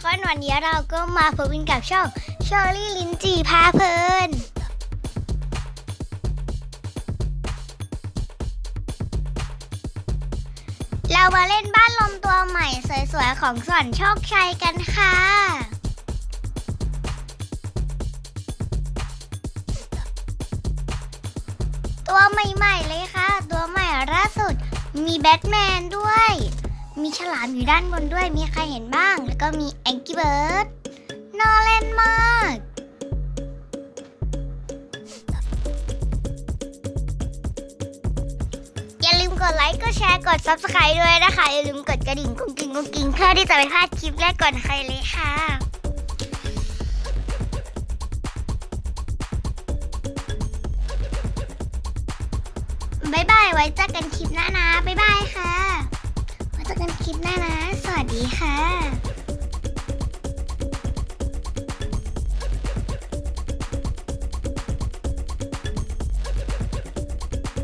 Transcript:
ทุกคนวันนี้เราก็มาพบกันกับช่องเชอรี่ลินจีพาเพลิน เรามาเล่นบ้านลมตัวใหม่สวยๆ ของสวนโชคชัยกันค่ะ ตัวใหม่ๆเลยค่ะ ตัวใหม่ล่าสุดมีแบทแมนด้วย มีฉลามอยู่ด้านบนด้วยมีใครเห็นบ้าง แล้วก็มีแองกี้เบิร์ดน่าเล่นมากอย่าลืมกดไลค์กดแชร์กด subscribe ด้วยนะคะ อย่าลืมกดกระดิ่งกุ้งกิ้งกุ้งกิ้งเพื่อที่จะไม่พลาดคลิปแรกก่อนใครเลยค่ะบายบายไว้เจอกันคลิปหน้านะบ๊ายบาย ลิปหน้านะ สวัสดีค่ะ